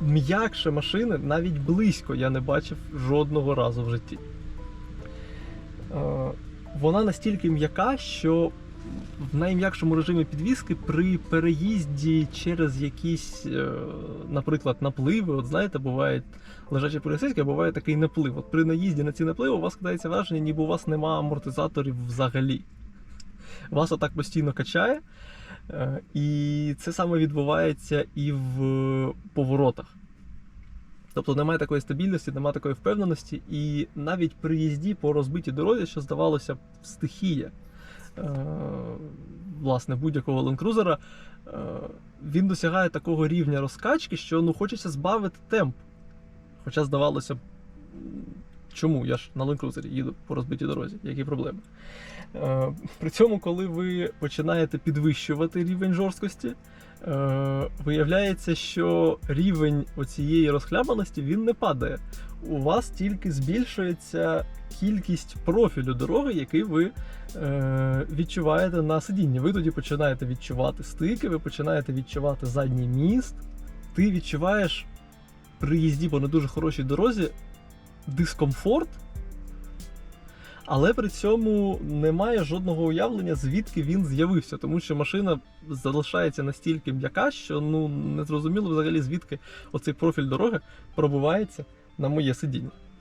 м'якше машини навіть близько я не бачив жодного разу в житті. Е, Вона настільки м'яка, що в найм'якшому режимі підвіски при переїзді через якісь, е, наприклад, напливи, от знаєте, бувають лежачі поліцейські, буває такий наплив. От при наїзді на ці напливи у вас складається враження, ніби у вас немає амортизаторів взагалі. Вас отак постійно качає. Е, І це саме відбувається і в поворотах. Тобто немає такої стабільності, немає такої впевненості, і навіть при їзді по розбитій дорозі, що здавалося б, стихія е, власне будь-якого ленкрузера, е, він досягає такого рівня розкачки, що ну, хочеться збавити темп. Хоча здавалося б, чому? Я ж на ленкрузері їду по розбитій дорозі, які проблеми. Е, При цьому, коли ви починаєте підвищувати рівень жорсткості, е, виявляється, що рівень оцієї розхлябаності він не падає. У вас тільки збільшується кількість профілю дороги, який ви е, відчуваєте на сидінні. Ви тоді починаєте відчувати стики, ви починаєте відчувати задній міст. Ти відчуваєш при їзді по не дуже хорошій дорозі дискомфорт, але при цьому немає жодного уявлення, звідки він з'явився, тому що машина залишається настільки м'яка, що ну не зрозуміло взагалі звідки оцей профіль дороги пробувається на моє сидіння.